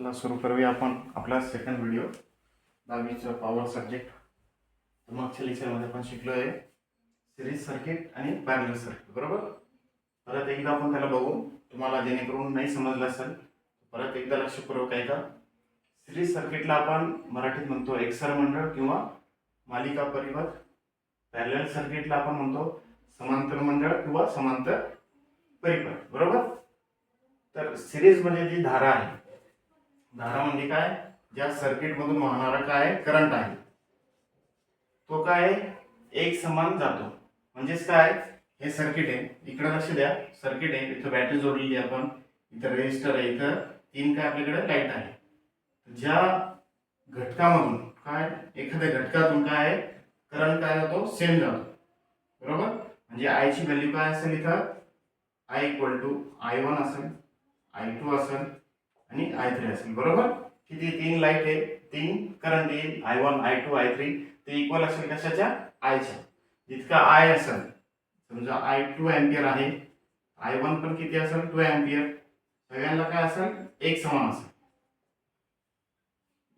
चला सुरू करूया आपण आपला सेकंड व्हिडिओ दहावीचा पॉवर सब्जेक्ट तर मागच्या लेक्चरमध्ये आपण शिकलो आहे सिरीज सर्किट आणि पॅरल सर्किट बरोबर? परत एकदा आपण त्याला बघू. तुम्हाला जेणेकरून नाही समजलं असेल परत एकदा लक्षपूर्वक ऐका सिरीज सर्किटला आपण मराठीत म्हणतो एक्सर मंडळ किंवा मालिका परिवार. पॅरल सर्किटला आपण म्हणतो समांतर मंडळ किंवा समांतर परिपथ बरोबर? तर सिरीज म्हणजे जी धारा आहे धारा म्हणजे काय? ज्या सर्किटमधून वाहणारा काय? करंट आहे. तो काय? एक समान जातो. म्हणजेच काय? हे सर्किट आहे. इकडे लक्ष द्या. सर्किट आहे. इथं बॅटरी जोडलेली आहे आपण. इथं रेजिस्टर आहे. इथं तीन काय आपल्याकडे? लाइट आहे. ज्या घटकामधून काय? एखाद्या घटकातून काय? करंट काय जातो? सेम जातो. बरोबर? म्हणजे आयची व्हॅल्यू काय असेल इथं? I equal to I one असेल. आय टू असेल. आणि आय थ्री असेल बरोबर? किती? तीन लाइट आहे तीन करंट येईल I one I two I three ते इक्वल असेल कशाच्या? आयच्या जितका आय असेल समजा आय टू अँपियर आहे आय वन पण किती असेल? टू अँपियर सगळ्यांना काय असेल? एक समान असेल.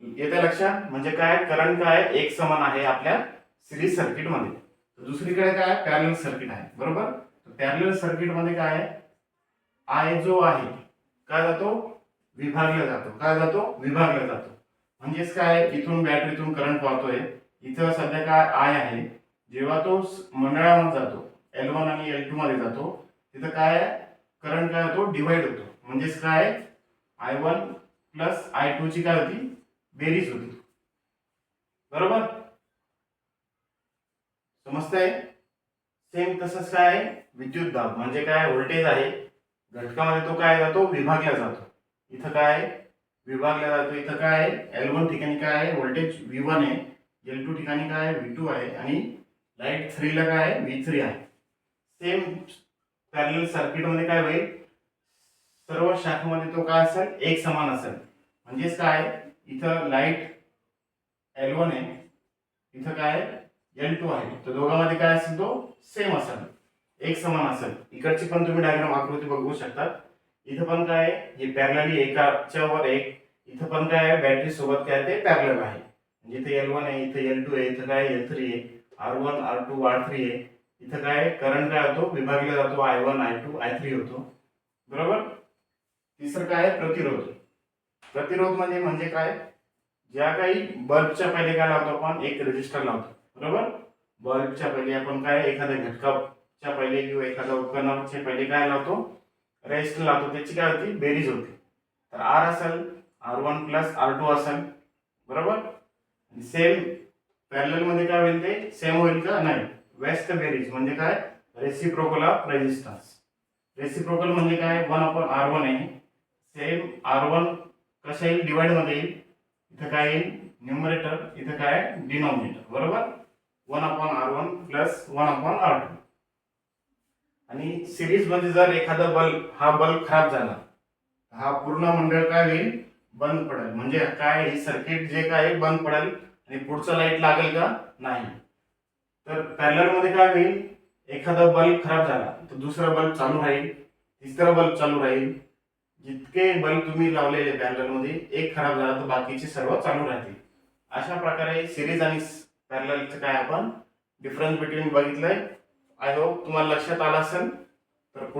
येत्या लक्षात? म्हणजे काय? करंट काय? एक समान आहे आपल्या सिरीज सर्किटमध्ये. दुसरीकडे काय? पॅरल सर्किट आहे बरोबर? पॅरल सर्किटमध्ये काय आहे? आय जो आहे काय जातो? विभागला जातो. काय जातो? विभागला जातो. म्हणजेच काय? इथून बॅटरीतून करंट वाहतोय. इथं सध्या काय आय आहे. जेव्हा तो मंडळामध्ये जातो एल वन आणि एल टू मध्ये जातो तिथं काय करंट काय होतो? डिवाइड होतो. म्हणजेच काय? I one plus I two ची काय होती? बेरीज होती. बरोबर? समजतंय? सेम तसंच काय? विद्युत दाब. म्हणजे काय? व्होल्टेज आहे. घटकामध्ये तो काय जातो? विभागला जातो. इथं काय? विभागला जातो. इथं काय? एल वन ठिकाणी काय? आहे व्होल्टेज व्ही वन आहे. एल टू ठिकाणी काय? आहे व्ही टू आहे. आणि लाइट थ्रीला काय? आहे व्ही थ्री आहे सेम पॅरल सर्किटमध्ये काय होईल? सर्व शाखेमध्ये तो काय असेल? एक समान असेल. म्हणजेच काय? इथं लाइट एल वन आहे. इथं काय? एल टू आहे. तर दोघांमध्ये काय असेल तो? सेम असेल. एक समान असेल. इकडची पण तुम्ही डायग्राम आकृती बघू शकता इथं पण काय आहे? हे पॅरलली एकाच्या वर एक. इथं पण काय आहे? बॅटरी सोबत काय ते पॅरलल आहे. म्हणजे इथे एल वन आहे इथे एल टू आहे इथं काय एल थ्री आहे. R one R two R three आहे. इथं काय करंट काय होतो? विभागला जातो. I one I two I three होतो. बरोबर? तिसरं काय आहे? प्रतिरोध. प्रतिरोध म्हणजे म्हणजे काय? ज्या काही बल्बच्या पहिले काय लावतो आपण? एक रेजिस्टर लावतो. बरोबर? बल्बच्या पहिले आपण काय? एखाद्या घटकाच्या पहिले किंवा एखाद्या उपकरणाच्या पहिले काय लावतो? रेजिस्टर लावतो त्याची काय होती? बेरीज होती. तर आर असेल R one plus R two असेल बरोबर? सेम पॅरलमध्ये काय होईल ते? सेम होईल का? नाही. वेस्ट बेरीज म्हणजे काय? रेसिप्रोकल ऑफ रेजिस्टन्स रेसिप्रोकल म्हणजे काय? वन अपॉन आर वन आहे. सेम आर वन कशा येईल? डिवाइडमध्ये येईल. इथं काय येईल? न्युमरेटर इथं काय? डिनॉमिनेटर बरोबर? One upon R one plus one upon R two आणि सिरीजमध्ये जर एखादा बल्ब हा बल्ब खराब झाला हा पूर्ण मंडळ काय होईल? बंद पडेल. म्हणजे काय हे सर्किट जे काय आहे बंद पडेल. आणि पुढचं लाइट लागेल का? नाही. तर पॅरलरमध्ये काय होईल? एखादा बल्ब खराब झाला तर दुसरा बल्ब चालू राहील. तिसरा बल्ब चालू राहील. जितके बल्ब तुम्ही लावलेले पॅरलरमध्ये एक खराब झाला तर बाकीचे सर्व चालू राहतील. अशा प्रकारे सिरीज आणि पॅरलरचं काय आपण डिफरन्स बिटवीन बघितलंय? आय होप तुम्हाला लक्षात आलं असेल.